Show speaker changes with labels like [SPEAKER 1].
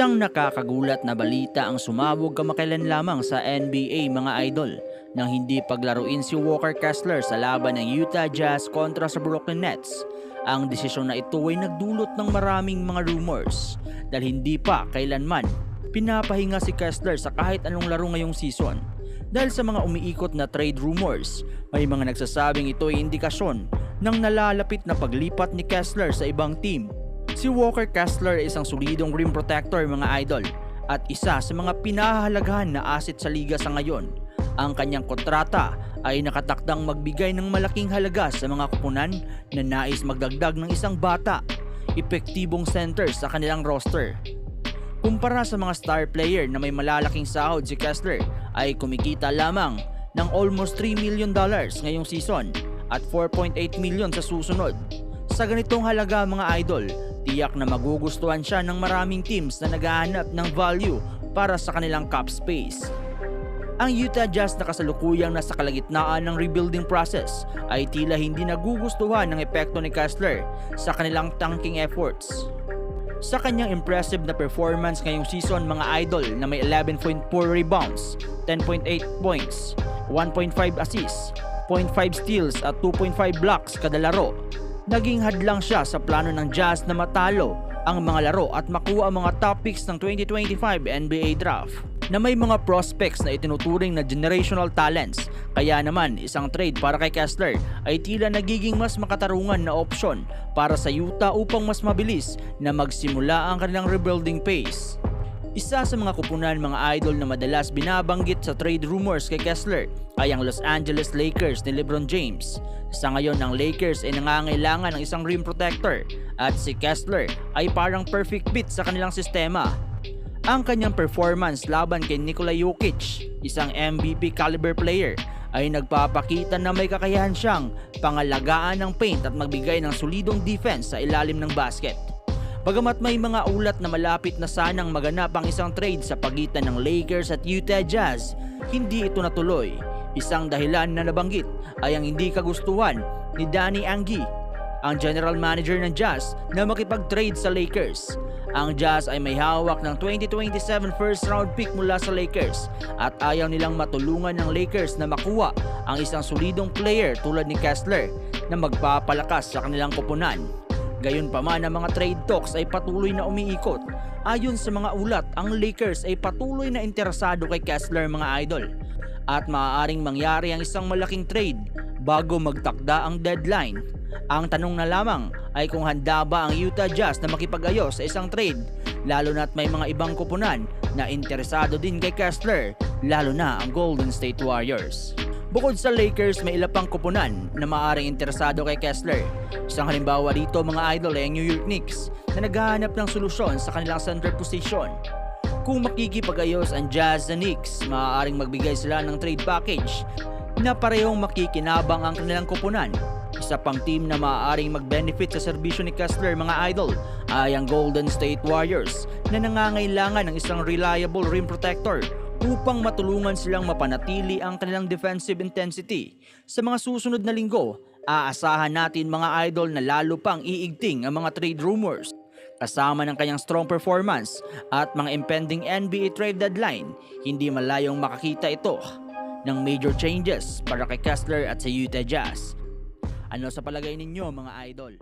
[SPEAKER 1] Isang nakakagulat na balita ang sumabog kamakailan lamang sa NBA mga idol nang hindi paglaruin si Walker Kessler sa laban ng Utah Jazz kontra sa Brooklyn Nets. Ang desisyon na ito ay nagdulot ng maraming mga rumors dahil hindi pa kailanman pinapahinga si Kessler sa kahit anong laro ngayong season. Dahil sa mga umiikot na trade rumors, may mga nagsasabing ito ay indikasyon ng nalalapit na paglipat ni Kessler sa ibang team Si Walker Kessler ay isang solidong rim protector mga idol at isa sa mga pinahahalagahan na asset sa liga sa ngayon. Ang kanyang kontrata ay nakatakdang magbigay ng malaking halaga sa mga kupunan na nais magdagdag ng isang bata, epektibong center sa kanilang roster. Kumpara sa mga star player na may malalaking sahod si Kessler ay kumikita lamang ng almost 3 million dollars ngayong season at 4.8 million sa susunod. Sa ganitong halaga mga idol, tiyak na magugustuhan siya ng maraming teams na naghahanap ng value para sa kanilang cap space. Ang Utah Jazz na kasalukuyang nasa kalagitnaan ng rebuilding process ay tila hindi nagugustuhan ng epekto ni Kessler sa kanilang tanking efforts. Sa kanyang impressive na performance ngayong season mga idol na may 11.4 rebounds, 10.8 points, 1.5 assists, 0.5 steals at 2.5 blocks kada laro, naging hadlang siya sa plano ng Jazz na matalo ang mga laro at makuha ang mga top picks ng 2025 NBA Draft na may mga prospects na itinuturing na generational talents. Kaya naman, isang trade para kay Kessler ay tila nagiging mas makatarungan na opsyon para sa Utah upang mas mabilis na magsimula ang kanilang rebuilding pace. Isa sa mga kupunan mga idol na madalas binabanggit sa trade rumors kay Kessler ay ang Los Angeles Lakers ni LeBron James. Sa ngayon ang Lakers ay nangangailangan ng isang rim protector at si Kessler ay parang perfect fit sa kanilang sistema. Ang kanyang performance laban kay Nikola Jokic, isang MVP caliber player, ay nagpapakita na may kakayahan siyang pangalagaan ng paint at magbigay ng solidong defense sa ilalim ng basket. Bagamat may mga ulat na malapit na sanang maganap ang isang trade sa pagitan ng Lakers at Utah Jazz, hindi ito natuloy. Isang dahilan na nabanggit ay ang hindi kagustuhan ni Danny Angie, ang general manager ng Jazz na makipag-trade sa Lakers. Ang Jazz ay may hawak ng 2027 first round pick mula sa Lakers at ayaw nilang matulungan ng Lakers na makuha ang isang solidong player tulad ni Kessler na magpapalakas sa kanilang koponan. Gayunpaman ang mga trade talks ay patuloy na umiikot. Ayon sa mga ulat, ang Lakers ay patuloy na interesado kay Kessler mga idol. At maaaring mangyari ang isang malaking trade bago magtakda ang deadline. Ang tanong na lamang ay kung handa ba ang Utah Jazz na makipag-ayos sa isang trade lalo na't may mga ibang kupunan na interesado din kay Kessler lalo na ang Golden State Warriors. Bukod sa Lakers, may ilang pang kupunan na maaaring interesado kay Kessler. Isang halimbawa dito mga idol ay ang New York Knicks na naghahanap ng solusyon sa kanilang center position. Kung makikipag-ayos ang Jazz sa Knicks, maaaring magbigay sila ng trade package na parehong makikinabang ang kanilang kupunan. Isa pang team na maaaring mag-benefit sa serbisyo ni Kessler mga idol ay ang Golden State Warriors na nangangailangan ng isang reliable rim protector upang matulungan silang mapanatili ang kanilang defensive intensity. Sa mga susunod na linggo, aasahan natin mga idol na lalo pang iigting ang mga trade rumors. Kasama ng kanyang strong performance at mga impending NBA trade deadline, hindi malayong makakita ito ng major changes para kay Kessler at sa Utah Jazz. Ano sa palagay ninyo mga idol?